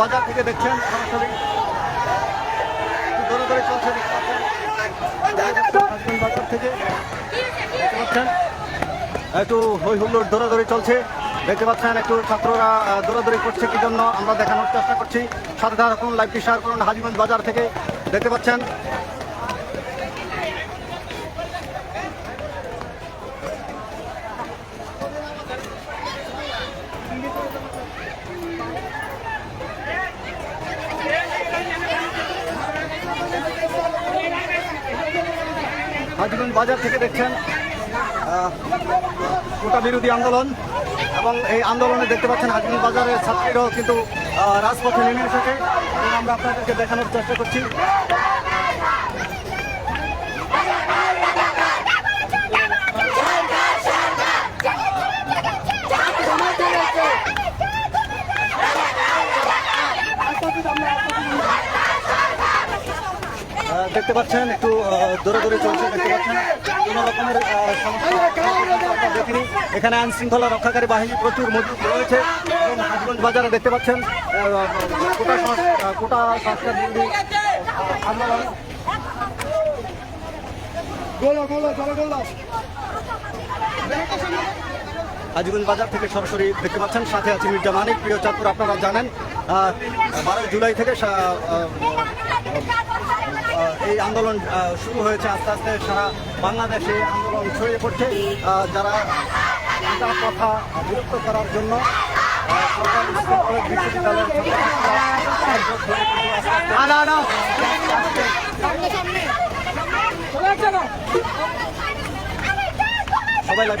বাজার থেকে দেখছেন সরাসরি। একটু দৌড়াদৌড়ি চলছে। বাজার থেকে দেখতে পাচ্ছেন। একটু হই হুল্লোড় দৌড়াদৌড়ি চলছে। দেখতে পাচ্ছেন একটু ছাত্ররা দৌড়াদৌড়ি করছে কি জন্য আমরা দেখানোর চেষ্টা করছি। সাথে থাকুন লাইভটি শেয়ার করুন, হাজিগঞ্জ বাজার থেকে দেখতে পাচ্ছেন। হাজিগঞ্জ বাজার থেকে দেখছেন কোটা বিরোধী আন্দোলন এবং এই আন্দোলনে দেখতে পাচ্ছেন হাজিগঞ্জ বাজারের ছাত্রীরাও কিন্তু রাজপথে নেমে এসেছে। আমরা আপনাদেরকে দেখানোর চেষ্টা করছি। দেখতে পাচ্ছেন একটু দৌড়াদৌড়ি চলছে দেখতে পাচ্ছেন। কোনো রকমের দেখিনি এখানে আইন শৃঙ্খলা রক্ষাকারী বাহিনী প্রচুর মজুদ রয়েছে এবং হাজগঞ্জ বাজারে দেখতে পাচ্ছেন আহ, কোটা সংস- আহ, কোটা সংস্কার বিরোধী আহ, আন্দোলন হাজিগঞ্জ বাজার থেকে সরাসরি দেখতে পাচ্ছেন সাথে আছে মির্জা মানিক। প্রিয় চাঁদপুর আপনারা জানেন বারোই জুলাই থেকে এই আন্দোলন শুরু হয়েছে। আস্তে আস্তে সারা বাংলাদেশে আন্দোলন ছড়িয়ে পড়ছে। যারা কথা বিরক্ত করার জন্য সবাই লাইভ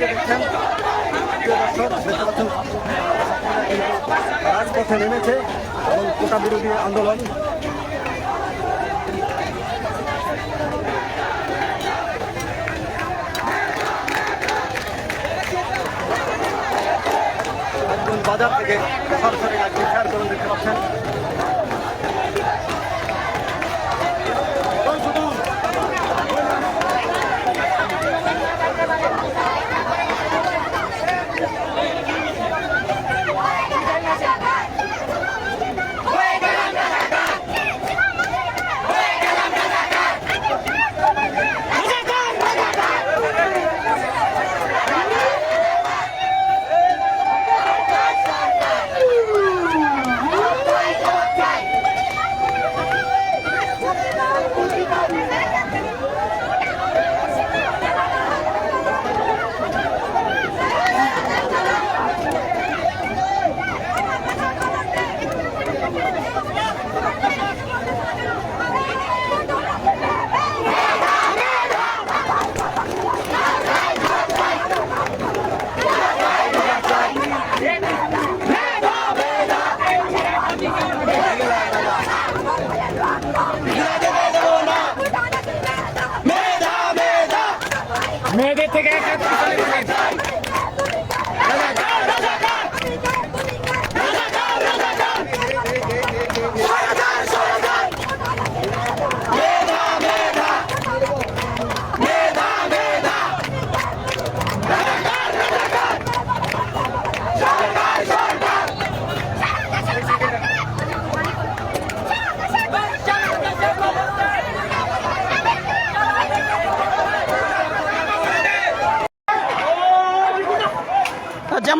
থেকে দেখছেন রাজপথে নেমেছে এবং কোটা বিরোধী আন্দোলন। বাজার থেকে সরাসরি লাইভটি শেয়ার করুন, দেখতে পাচ্ছেন।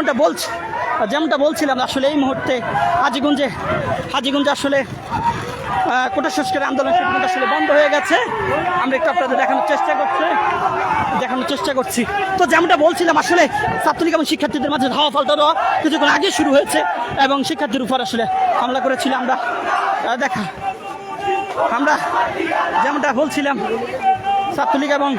যেমনটা বলছি, যেমনটা বলছিলাম আসলে এই মুহূর্তে হাজিগঞ্জে হাজিগঞ্জে আসলে কোটা সংস্কারের আন্দোলন সেটা আসলে বন্ধ হয়ে গেছে। আমরা একটু আপনাদের দেখানোর চেষ্টা করছি, দেখানোর চেষ্টা করছি। তো যেমনটা বলছিলাম আসলে ছাত্রলীগ এবং শিক্ষার্থীদের মাঝে ধাওয়া ফালতা দেওয়া কিছুক্ষণ আগে শুরু হয়েছে এবং শিক্ষার্থীর উপর আসলে হামলা করেছিল আমরা। দেখা, আমরা যেমনটা বলছিলাম ছাত্রলীগ এবং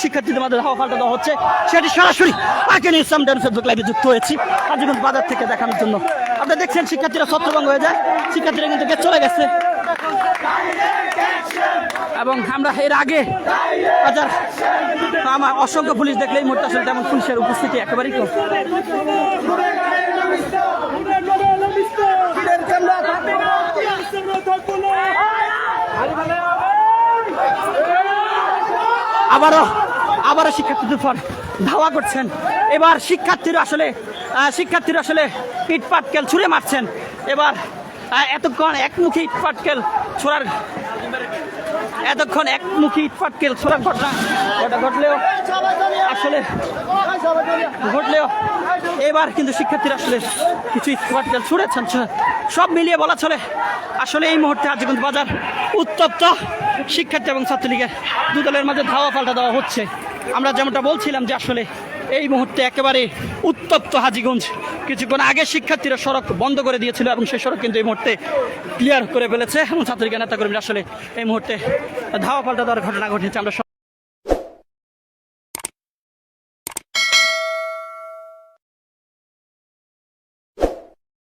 শিক্ষার্থীদের মধ্যে ধাওয়া পাল্টা দেওয়া হচ্ছে। সেটি সরাসরি আকেন ইসলাম ডান ফেসবুক লাইভে যুক্ত হয়েছি। হাজিগঞ্জ বাজার থেকে দেখানোর জন্য। আপনারা দেখছেন, শিক্ষার্থীরা ছত্রভঙ্গ হয়ে যায়। শিক্ষার্থীরা কিন্তু চলে গেছে। এবং আমরা এর আগে বাজার, আমার অসংখ্য পুলিশ দেখলে এই মুহূর্তে আসলে তেমন পুলিশের উপস্থিতি একেবারেই কম। আবারও আবারও শিক্ষার্থীদের তুফান ধাওয়া করছেন। এবার শিক্ষার্থীরা আসলে শিক্ষার্থীরা আসলে ইট পাটকেল ছুঁড়ে মারছেন। এবার এতক্ষণ একমুখী ইট পাটকেল ছোড়ার, এতক্ষণ একমুখী ইট পাটকেল ছোড়ার ঘটনা ঘটা ঘটলেও আসলে ঘটলেও এবার কিন্তু শিক্ষার্থীরা আসলে কিছু ইট পাটকেল ছুঁড়েছেন। সব মিলিয়ে বলা চলে, আসলে এই মুহূর্তে আজ কিন্তু বাজার উত্তপ্ত। শিক্ষার্থী এবং ছাত্রলীগের দু দলের মাঝে ধাওয়া পাল্টা দেওয়া হচ্ছে। আমরা যেমনটা বলছিলাম যে আসলে এই মুহূর্তে একেবারে উত্তপ্ত হাজিগঞ্জ। কিছুক্ষণ আগে শিক্ষার্থীরা সড়ক বন্ধ করে দিয়েছিল এবং সেই সড়ক কিন্তু এই মুহূর্তে ক্লিয়ার করে ফেলেছে এবং ছাত্রলীগের নেতাকর্মীরা আসলে এই মুহূর্তে ধাওয়া পাল্টা দেওয়ার ঘটনা ঘটেছে। আমরা